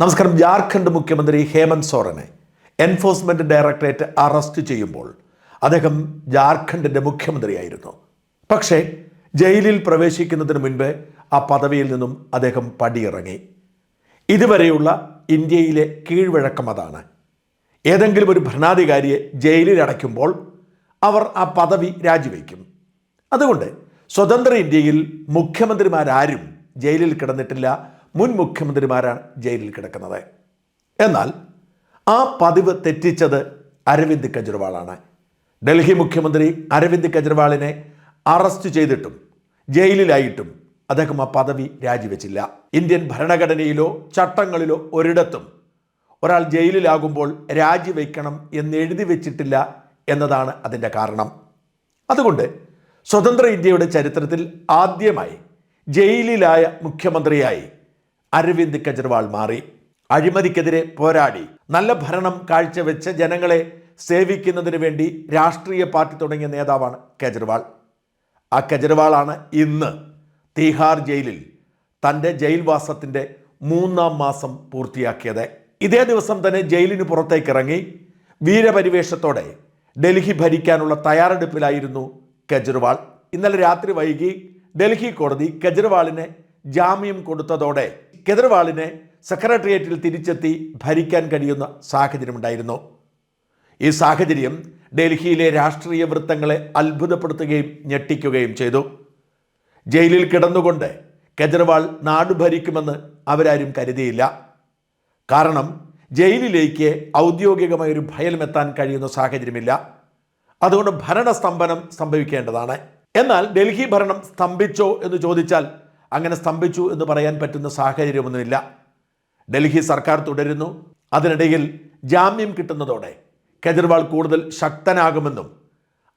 നമസ്കാരം. ജാർഖണ്ഡ് മുഖ്യമന്ത്രി ഹേമന്ത് സോറനെ എൻഫോഴ്സ്മെന്റ് ഡയറക്ടറേറ്റ് അറസ്റ്റ് ചെയ്യുമ്പോൾ അദ്ദേഹം ജാർഖണ്ഡിന്റെ മുഖ്യമന്ത്രിയായിരുന്നു. പക്ഷേ ജയിലിൽ പ്രവേശിക്കുന്നതിന് മുൻപ് ആ പദവിയിൽ നിന്നും അദ്ദേഹം പടിയിറങ്ങി. ഇതുവരെയുള്ള ഇന്ത്യയിലെ കീഴ്വഴക്കം അതാണ്. ഏതെങ്കിലും ഒരു ഭരണാധികാരിയെ ജയിലിൽ അടയ്ക്കുമ്പോൾ അവർ ആ പദവി രാജിവെക്കും. അതുകൊണ്ട് സ്വതന്ത്ര ഇന്ത്യയിൽ മുഖ്യമന്ത്രിമാരാരും ജയിലിൽ കിടന്നിട്ടില്ല മുൻ മുഖ്യമന്ത്രിമാരാണ് ജയിലിൽ കിടക്കുന്നത്. എന്നാൽ ആ പതിവ് തെറ്റിച്ചത് അരവിന്ദ് കെജ്രിവാളാണ്. ഡൽഹി മുഖ്യമന്ത്രി അരവിന്ദ് കെജ്രിവാളിനെ അറസ്റ്റ് ചെയ്തിട്ടും ജയിലിലായിട്ടും അദ്ദേഹം ആ പദവി രാജിവെച്ചില്ല. ഇന്ത്യൻ ഭരണഘടനയിലോ ചട്ടങ്ങളിലോ ഒരിടത്തും ഒരാൾ ജയിലിലാകുമ്പോൾ രാജിവെക്കണം എന്ന് എഴുതി വെച്ചിട്ടില്ല എന്നതാണ് അതിന്റെ കാരണം. അതുകൊണ്ട് സ്വതന്ത്ര ഇന്ത്യയുടെ ചരിത്രത്തിൽ ആദ്യമായി ജയിലിലായ മുഖ്യമന്ത്രിയായി അരവിന്ദ് കെജ്രിവാൾ മാറി. അഴിമതിക്കെതിരെ പോരാടി. നല്ല ഭരണം കാഴ്ചവെച്ച് ജനങ്ങളെ സേവിക്കുന്നതിന് വേണ്ടി രാഷ്ട്രീയ പാർട്ടി തുടങ്ങിയ നേതാവാണ് കെജ്രിവാൾ. ആ കെജ്രിവാളാണ് ഇന്ന് തീഹാർ ജയിലിൽ തന്റെ ജയിൽവാസത്തിന്റെ മൂന്നാം മാസം പൂർത്തിയാക്കിയത്. ഇതേ ദിവസം തന്നെ ജയിലിന് പുറത്തേക്ക് ഇറങ്ങി വീരപരിവേഷത്തോടെ ഡൽഹി ഭരിക്കാനുള്ള തയ്യാറെടുപ്പിലായിരുന്നു കെജ്രിവാൾ. ഇന്നലെ രാത്രി വൈകി ഡൽഹി കോടതി കെജ്രിവാളിന് ജാമ്യം കൊടുത്തതോടെ കെജ്രിവാളിനെ സെക്രട്ടേറിയറ്റിൽ തിരിച്ചെത്തി ഭരിക്കാൻ കഴിയുന്ന സാഹചര്യമുണ്ടായിരുന്നു. ഈ സാഹചര്യം ഡൽഹിയിലെ രാഷ്ട്രീയ വൃത്തങ്ങളെ അത്ഭുതപ്പെടുത്തുകയും ഞെട്ടിക്കുകയും ചെയ്തു. ജയിലിൽ കിടന്നുകൊണ്ട് കെജ്രിവാൾ നാട് ഭരിക്കുമെന്ന് അവരാരും കരുതിയില്ല. കാരണം ജയിലിലേക്ക് ഔദ്യോഗികമായ ഒരു ഭയമെത്താൻ കഴിയുന്ന സാഹചര്യമില്ല. അതുകൊണ്ട് ഭരണസ്തംഭനം സംഭവിക്കേണ്ടതാണ്. എന്നാൽ ഡൽഹി ഭരണം സ്തംഭിച്ചോ എന്ന് ചോദിച്ചാൽ അങ്ങനെ സ്തംഭിച്ചു എന്ന് പറയാൻ പറ്റുന്ന സാഹചര്യമൊന്നുമില്ല. ഡൽഹി സർക്കാർ തുടരുന്നു. അതിനിടയിൽ ജാമ്യം കിട്ടുന്നതോടെ കെജ്രിവാൾ കൂടുതൽ ശക്തനാകുമെന്നും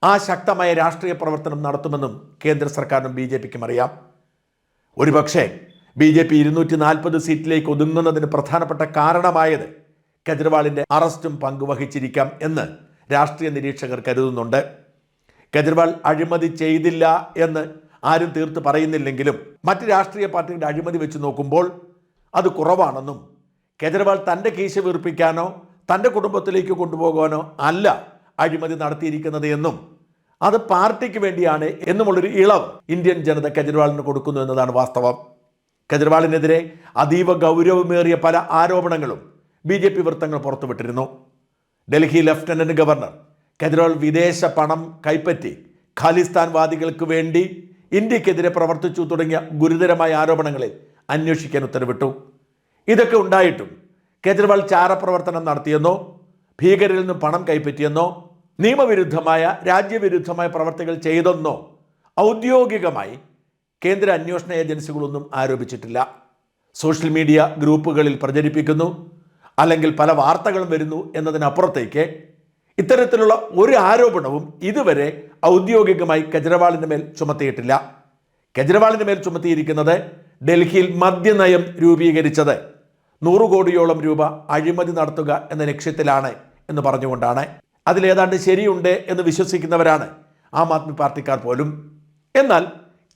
ആ ശക്തമായ രാഷ്ട്രീയ പ്രവർത്തനം നടത്തുമെന്നും കേന്ദ്ര സർക്കാരിനും ബി ജെ പിക്കും അറിയാം. ഒരുപക്ഷെ ബി ജെ പി ഇരുന്നൂറ്റി നാൽപ്പത് സീറ്റിലേക്ക് ഒതുങ്ങുന്നതിന് പ്രധാനപ്പെട്ട കാരണമായത് കെജ്രിവാളിന്റെ അറസ്റ്റും പങ്കുവഹിച്ചിരിക്കാം എന്ന് രാഷ്ട്രീയ നിരീക്ഷകർ കരുതുന്നുണ്ട്. കെജ്രിവാൾ അഴിമതി ചെയ്തില്ല എന്ന് ആരും തീർത്ത് പറയുന്നില്ലെങ്കിലും മറ്റ് രാഷ്ട്രീയ പാർട്ടികളുടെ അഴിമതി വെച്ച് നോക്കുമ്പോൾ അത് കുറവാണെന്നും കെജ്രിവാൾ തന്റെ കീശ വീർപ്പിക്കാനോ തന്റെ കുടുംബത്തിലേക്ക് കൊണ്ടുപോകാനോ അല്ല അഴിമതി നടത്തിയിരിക്കുന്നത് എന്നും അത് പാർട്ടിക്ക് വേണ്ടിയാണ് എന്നുമുള്ളൊരു ഇളവ് ഇന്ത്യൻ ജനത കെജ്രിവാളിന് കൊടുക്കുന്നു എന്നതാണ് വാസ്തവം. കെജ്രിവാളിനെതിരെ അതീവ ഗൗരവമേറിയ പല ആരോപണങ്ങളും ബി ജെ പി വൃത്തങ്ങൾ പുറത്തുവിട്ടിരുന്നു. ഡൽഹി ലഫ്റ്റനന്റ് ഗവർണർ കെജ്രിവാൾ വിദേശ പണം കൈപ്പറ്റി ഖാലിസ്ഥാൻവാദികൾക്ക് വേണ്ടി ഇന്ത്യക്കെതിരെ പ്രവർത്തിച്ചു തുടങ്ങിയ ഗുരുതരമായ ആരോപണങ്ങളെ അന്വേഷിക്കാൻ ഉത്തരവിട്ടു. ഇതൊക്കെ ഉണ്ടായിട്ടും കേജ്രിവാൾ ചാരപ്രവർത്തനം നടത്തിയെന്നോ ഭീകരിൽ നിന്ന് പണം കൈപ്പറ്റിയെന്നോ നിയമവിരുദ്ധമായ രാജ്യവിരുദ്ധമായ പ്രവർത്തികൾ ചെയ്തെന്നോ ഔദ്യോഗികമായി കേന്ദ്ര അന്വേഷണ ഏജൻസികളൊന്നും ആരോപിച്ചിട്ടില്ല. സോഷ്യൽ മീഡിയ ഗ്രൂപ്പുകളിൽ പ്രചരിപ്പിക്കുന്നു അല്ലെങ്കിൽ പല വാർത്തകളും വരുന്നു എന്നതിനപ്പുറത്തേക്ക് ഇത്തരത്തിലുള്ള ഒരു ആരോപണവും ഇതുവരെ ഔദ്യോഗികമായി കെജ്രിവാളിന്റെ മേൽ ചുമത്തിയിട്ടില്ല. കെജ്രിവാളിന്റെ മേൽ ചുമത്തിയിരിക്കുന്നത് ഡൽഹിയിൽ മദ്യനയം രൂപീകരിച്ചത്. നൂറ് കോടിയോളം രൂപ അഴിമതി നടത്തുക എന്ന ലക്ഷ്യത്തിലാണ് എന്ന് പറഞ്ഞുകൊണ്ടാണ്. അതിലേതാണ്ട് ശരിയുണ്ട് എന്ന് വിശ്വസിക്കുന്നവരാണ് ആം ആദ്മി പാർട്ടിക്കാർ പോലും. എന്നാൽ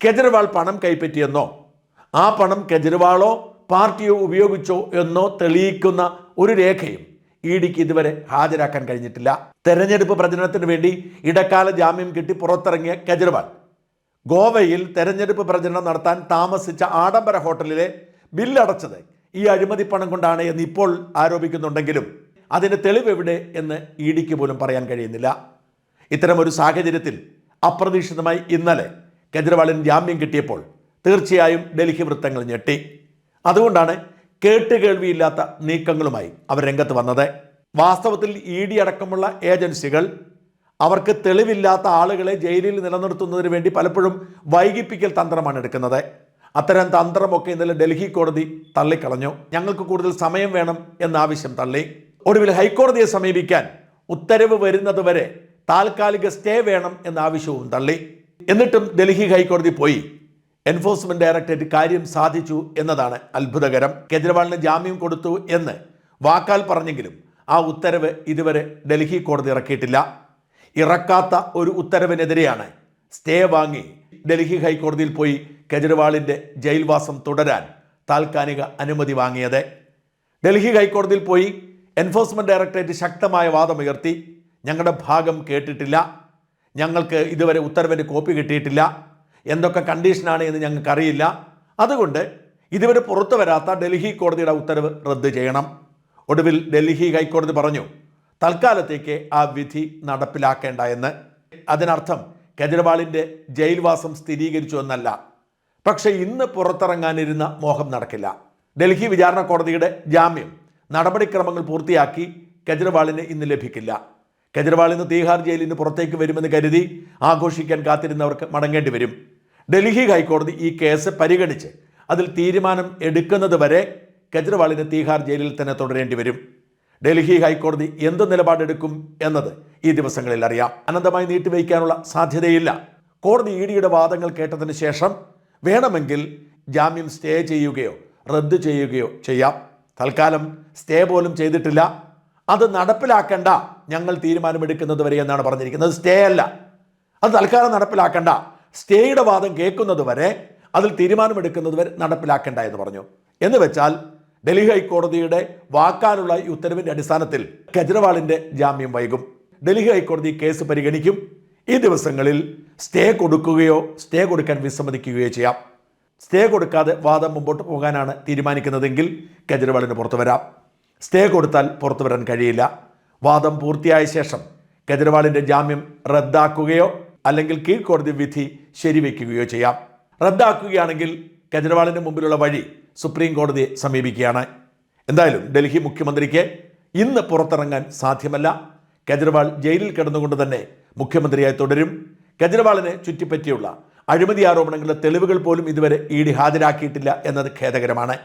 കെജ്രിവാൾ പണം കൈപ്പറ്റിയെന്നോ ആ പണം കെജ്രിവാളോ പാർട്ടിയോ ഉപയോഗിച്ചോ എന്നോ തെളിയിക്കുന്ന ഒരു രേഖയും ഇ ഡിക്ക് ഇതുവരെ ഹാജരാക്കാൻ കഴിഞ്ഞിട്ടില്ല. തെരഞ്ഞെടുപ്പ് പ്രചരണത്തിന് വേണ്ടി ഇടക്കാല ജാമ്യം കിട്ടി പുറത്തിറങ്ങിയ കെജ്രിവാൾ. ഗോവയിൽ തെരഞ്ഞെടുപ്പ് പ്രചരണം നടത്താൻ താമസിച്ച ആഡംബര ഹോട്ടലിലെ ബില്ലടച്ചത് ഈ അഴിമതി പണം കൊണ്ടാണ് എന്ന് ഇപ്പോൾ ആരോപിക്കുന്നുണ്ടെങ്കിലും അതിന് തെളിവ് എവിടെ എന്ന് ഇ ഡിക്ക് പോലും പറയാൻ കഴിയുന്നില്ല. ഇത്തരമൊരു സാഹചര്യത്തിൽ അപ്രതീക്ഷിതമായി ഇന്നലെ കെജ്രിവാളിന് ജാമ്യം കിട്ടിയപ്പോൾ തീർച്ചയായും ഡൽഹി വൃത്തങ്ങൾ ഞെട്ടി. അതുകൊണ്ടാണ് കേട്ടുകേൾവിയില്ലാത്ത നീക്കങ്ങളുമായി അവർ രംഗത്ത് വന്നത്. വാസ്തവത്തിൽ ഇ ഡി അടക്കമുള്ള ഏജൻസികൾ അവർക്ക് തെളിവില്ലാത്ത ആളുകളെ ജയിലിൽ നിലനിർത്തുന്നതിന് വേണ്ടി പലപ്പോഴും വൈകിപ്പിക്കൽ തന്ത്രമാണ് എടുക്കുന്നത്. അത്തരം തന്ത്രമൊക്കെ ഇന്നലെ ഡൽഹി കോടതി തള്ളിക്കളഞ്ഞു. ഞങ്ങൾക്ക് കൂടുതൽ സമയം വേണം എന്ന ആവശ്യം തള്ളി. ഒടുവിൽ ഹൈക്കോടതിയെ സമീപിക്കാൻ ഉത്തരവ് വരുന്നത് വരെ താൽക്കാലിക സ്റ്റേ വേണം എന്ന ആവശ്യവും തള്ളി. എന്നിട്ടും ഡൽഹി ഹൈക്കോടതി പോയി. എൻഫോഴ്സ്മെന്റ് ഡയറക്ടറേറ്റ് കാര്യം സാധിച്ചു എന്നതാണ് അത്ഭുതകരം. കെജ്രിവാളിന് ജാമ്യം കൊടുത്തു എന്ന് വാക്കാൽ പറഞ്ഞെങ്കിലും ആ ഉത്തരവ് ഇതുവരെ ഡൽഹി കോടതി ഇറക്കിയിട്ടില്ല. ഇറക്കാത്ത ഒരു ഉത്തരവിനെതിരെയാണ് സ്റ്റേ വാങ്ങി ഡൽഹി ഹൈക്കോടതിയിൽ പോയി കെജ്രിവാളിന്റെ ജയിൽവാസം തുടരാൻ താൽക്കാലിക അനുമതി വാങ്ങിയത്. ഡൽഹി ഹൈക്കോടതിയിൽ പോയി എൻഫോഴ്സ്മെന്റ് ഡയറക്ടറേറ്റ് ശക്തമായ വാദമുയർത്തി ഞങ്ങളുടെ ഭാഗം കേട്ടിട്ടില്ല. ഞങ്ങൾക്ക് ഇതുവരെ ഉത്തരവിന്റെ കോപ്പി കിട്ടിയിട്ടില്ല. എന്തൊക്കെ കണ്ടീഷനാണ് എന്ന് ഞങ്ങൾക്കറിയില്ല. അതുകൊണ്ട് ഇതുവരെ പുറത്തു വരാത്ത ഡൽഹി കോടതിയുടെ ഉത്തരവ് റദ്ദ് ചെയ്യണം. ഒടുവിൽ ഡൽഹി ഹൈക്കോടതി പറഞ്ഞു തൽക്കാലത്തേക്ക് ആ വിധി നടപ്പിലാക്കേണ്ട എന്ന്. അതിനർത്ഥം കെജ്രിവാളിന്റെ ജയിൽവാസം സ്ഥിരീകരിച്ചു എന്നല്ല. പക്ഷേ ഇന്ന് പുറത്തിറങ്ങാനിരുന്ന മോഹം നടക്കില്ല. ഡൽഹി വിചാരണ കോടതിയുടെ ജാമ്യം നടപടിക്രമങ്ങൾ പൂർത്തിയാക്കി കെജ്രിവാളിന് ഇന്ന് ലഭിക്കില്ല. കെജ്രിവാൾ ഇന്ന് തീഹാർ ജയിലിന് പുറത്തേക്ക് വരുമെന്ന് കരുതി ആഘോഷിക്കാൻ കാത്തിരുന്നവർക്ക് മടങ്ങേണ്ടി വരും. ഡൽഹി ഹൈക്കോടതി ഈ കേസ് പരിഗണിച്ച് അതിൽ തീരുമാനം എടുക്കുന്നത് വരെ കെജ്രിവാളിന് തീഹാർ ജയിലിൽ തന്നെ തുടരേണ്ടി വരും. ഡൽഹി ഹൈക്കോടതി എന്ത് നിലപാടെടുക്കും എന്നത് ഈ ദിവസങ്ങളിൽ അറിയാം. അനന്തമായി നീട്ടിവയ്ക്കാനുള്ള സാധ്യതയില്ല. കോടതി ഇ ഡിയുടെ വാദങ്ങൾ കേട്ടതിന് ശേഷം വേണമെങ്കിൽ ജാമ്യം സ്റ്റേ ചെയ്യുകയോ റദ്ദു ചെയ്യുകയോ ചെയ്യാം. തൽക്കാലം സ്റ്റേ പോലും ചെയ്തിട്ടില്ല. അത് നടപ്പിലാക്കണ്ട. ഞങ്ങൾ തീരുമാനമെടുക്കുന്നത് വരെ എന്നാണ് പറഞ്ഞിരിക്കുന്നത്. സ്റ്റേ അല്ല. അത് തൽക്കാലം നടപ്പിലാക്കണ്ട. സ്റ്റേയുടെ വാദം കേൾക്കുന്നത് വരെ അതിൽ തീരുമാനമെടുക്കുന്നത് വരെ നടപ്പിലാക്കേണ്ട എന്ന് പറഞ്ഞു. എന്ന് വെച്ചാൽ ഡൽഹി ഹൈക്കോടതിയുടെ വാക്കാലുള്ള ഈ ഉത്തരവിന്റെ അടിസ്ഥാനത്തിൽ കെജ്രിവാളിന്റെ ജാമ്യം വൈകും. ഡൽഹി ഹൈക്കോടതി കേസ് പരിഗണിക്കും. ഈ ദിവസങ്ങളിൽ സ്റ്റേ കൊടുക്കുകയോ സ്റ്റേ കൊടുക്കാൻ വിസമ്മതിക്കുകയോ ചെയ്യാം. സ്റ്റേ കൊടുക്കാതെ വാദം മുമ്പോട്ട് പോകാനാണ് തീരുമാനിക്കുന്നതെങ്കിൽ കെജ്രിവാളിന് പുറത്തു വരാം. സ്റ്റേ കൊടുത്താൽ പുറത്തു വരാൻ കഴിയില്ല. വാദം പൂർത്തിയായ ശേഷം കെജ്രിവാളിന്റെ ജാമ്യം റദ്ദാക്കുകയോ അല്ലെങ്കിൽ കീഴ്ക്കോടതി വിധി ശരിവെക്കുകയോ ചെയ്യാം. റദ്ദാക്കുകയാണെങ്കിൽ കെജ്രിവാളിന് മുമ്പിലുള്ള വഴി സുപ്രീം കോടതിയെ സമീപിക്കുകയാണ്. എന്തായാലും ഡൽഹി മുഖ്യമന്ത്രിക്ക് ഇന്ന് പുറത്തിറങ്ങാൻ സാധ്യമല്ല. കെജ്രിവാൾ ജയിലിൽ കിടന്നുകൊണ്ട് തന്നെ മുഖ്യമന്ത്രിയായി തുടരും. കെജ്രിവാളിനെ ചുറ്റിപ്പറ്റിയുള്ള അഴിമതി ആരോപണങ്ങളുടെ തെളിവുകൾ പോലും ഇതുവരെ ഇ ഡി ഹാജരാക്കിയിട്ടില്ല എന്നത് ഖേദകരമാണ്.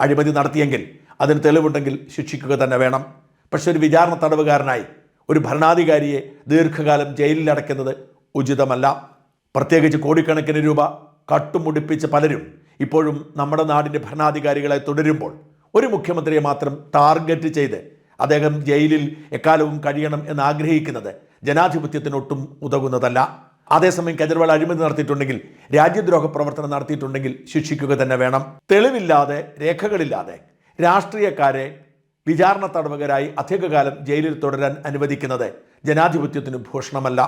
അഴിമതി നടത്തിയെങ്കിൽ അതിന് തെളിവുണ്ടെങ്കിൽ ശിക്ഷിക്കുക തന്നെ വേണം. പക്ഷെ ഒരു വിചാരണ തടവുകാരനായി ഒരു ഭരണാധികാരിയെ ദീർഘകാലം ജയിലിൽ അടയ്ക്കുന്നത് ഉചിതമല്ല. പ്രത്യേകിച്ച് കോടിക്കണക്കിന് രൂപ കട്ടുമുടിപ്പിച്ച് പലരും ഇപ്പോഴും നമ്മുടെ നാടിന്റെ ഭരണാധികാരികളെ തുടരുമ്പോൾ ഒരു മുഖ്യമന്ത്രിയെ മാത്രം ടാർഗറ്റ് ചെയ്ത് അദ്ദേഹം ജയിലിൽ എക്കാലവും കഴിയണം എന്ന് ആഗ്രഹിക്കുന്നത് ജനാധിപത്യത്തിനൊട്ടും ഉതകുന്നതല്ല. അതേസമയം കെജ്രിവാൾ അഴിമതി നടത്തിയിട്ടുണ്ടെങ്കിൽ രാജ്യദ്രോഹ പ്രവർത്തനം നടത്തിയിട്ടുണ്ടെങ്കിൽ ശിക്ഷിക്കുക തന്നെ വേണം. തെളിവില്ലാതെ രേഖകളില്ലാതെ രാഷ്ട്രീയക്കാരെ വിചാരണ തടവുകരായി അധികകാലം ജയിലിൽ തുടരാൻ അനുവദിക്കുന്നത് ജനാധിപത്യത്തിന് ഭൂഷണമല്ല.